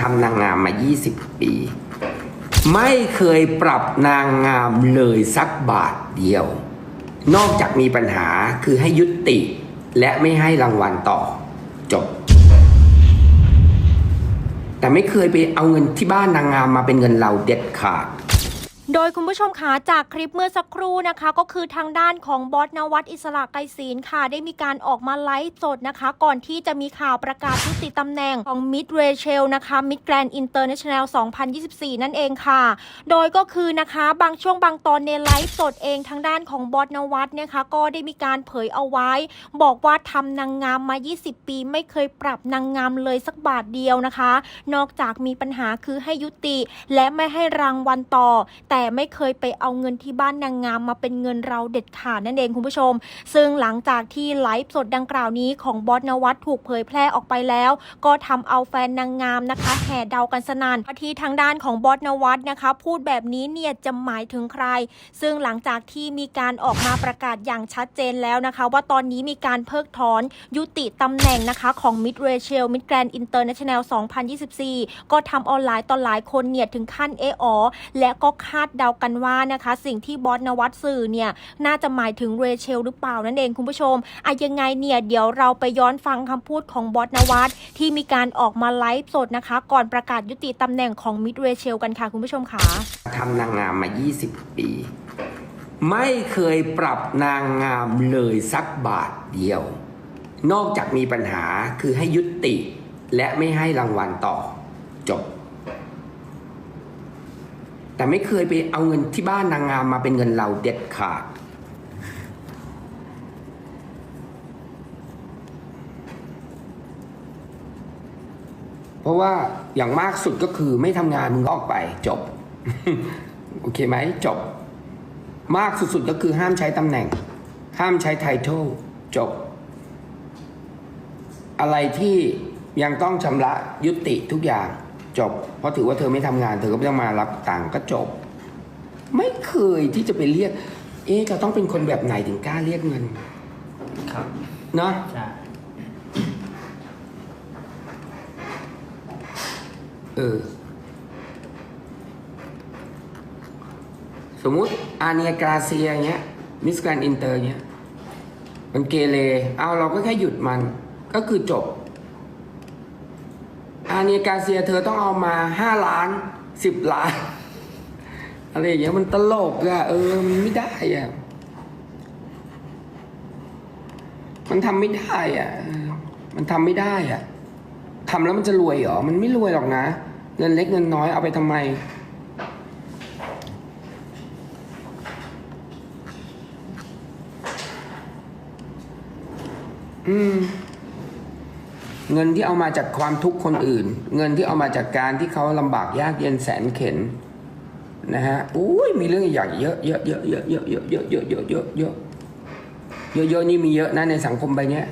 ทำนางงามมา 20 ปี ไม่เคยปรับนางงามเลยสักบาทเดียว นอกจากมีปัญหาคือให้ยุติ และไม่ให้รางวัลต่อ จบ แต่ไม่เคยไปเอาเงินที่บ้านนางงามมาเป็นเงินเราเด็ดขาด โดยคุณผู้ชมคะจากคลิปเมื่อสักครู่นะคะ ก็คือทางด้านของบอสนวัตอิสระไกรศีลค่ะ ได้มีการออกมาไลฟ์สดนะคะ ก่อนที่จะมีข่าวประกาศยุติตำแหน่งของมิดเรเชลนะคะมิดแกรนด์อินเตอร์เนชั่นแนล2024 นั่นเองค่ะ โดยก็คือนะคะบางช่วงบางตอนในไลฟ์สดเองทางด้านของบอสนวัตนะคะ ก็ได้มีการเผยเอาไว้ บอกว่าทำนางงามมา 20 ปี ไม่เคยปรับนางงามเลยสักบาทเดียวนะคะ นอกจากมีปัญหาคือให้ยุติ และไม่ให้รางวัลต่อแต่แต่ไม่เคยไปเอาเงินที่บ้านนางงามมาเป็นเงินเราเด็ดขาดนั่นเองคุณผู้ชม ซึ่งหลังจากที่ไลฟ์สดดังกล่าวนี้ของบอสนวัตถูกเผยแพร่ออกไปแล้ว ก็ทำเอาแฟนนางงามนะคะ แห่เดากันสนานว่าที่ทางด้านของบอสนวัตนะคะ พูดแบบนี้เนี่ยจะหมายถึงใคร ซึ่งหลังจากที่มีการออกมาประกาศอย่างชัดเจนแล้วนะคะ ว่าตอนนี้มีการเพิกถอนยุติตำแหน่งนะคะของ Mid Rachel Mid Grand International 2024 ก็ทำออนไลน์ต่อหลายคนเนี่ยถึงขั้นเอออและก็คาดเดากันว่านะคะ สิ่งที่บอสนวัตสื่อเนี่ยน่าจะหมายถึงเรเชลหรือเปล่านั่นเองคุณผู้ชมอะยังไงเนี่ยเดี๋ยวเราไปย้อนฟังคำพูดของบอสนวัตที่มีการออกมาไลฟ์สดนะคะ ก่อนประกาศยุติตำแหน่งของ Mid Rachel กันค่ะคุณผู้ชมค่ะทำนางงามมา 20 ปี ไม่เคยปรับนางงามเลยสักบาทเดียว นอกจากมีปัญหาคือให้ยุติ และไม่ให้รางวัลต่อจบ แต่ไม่เคยไปเอาเงินที่บ้านนางงามมาเป็นเงินเราเด็ดขาด เพราะว่าอย่างมากสุดก็คือไม่ทำงานมึงก็ออกไปจบ โอเคไหมจบ มากสุดๆก็คือห้ามใช้ตำแหน่ง ห้ามใช้ไททลจบ อะไรที่ยังต้องชำระยุติทุกอย่าง จบ เพราะถือว่าเธอไม่ทำงาน เธอก็ไม่ต้องมารับตังค์ก็จบ ไม่เคยที่จะไปเรียก เอ๊ะจะต้องเป็นคนแบบไหนถึงกล้าเรียกเงิน ครับเนาะใช่เออ สมมุติอาเนียกราเซียเงี้ยมิสแกรนอินเตอร์เงี้ย มันเกเรเอาเราก็แค่หยุดมันก็คือจบ อาเนียกาเซียเธอต้องเอามาห้าล้านสิบล้าน อะไรอย่างเงี้ยมันตลกอะเออมันไม่ได้อะมันทำไม่ได้อะมันทำไม่ได้อะทำแล้วมันจะรวยเหรอ มันไม่รวยหรอกนะ เงินเล็กเงินน้อยเอาไปทำไม อืม เงินที่เอามาจากความทุกข์คนอื่น เงินที่เอามาจากการที่เขาลำบากยากเย็นแสนเข็นนะฮะอุ้ยมีเรื่องใหญ่เยอะเยอะเยอะเยอะเยอะเยอะเยอะเยอะเยอะเยอะเยอะเยอะเยอะนี่มีเยอะนะในสังคมใบเนี้ย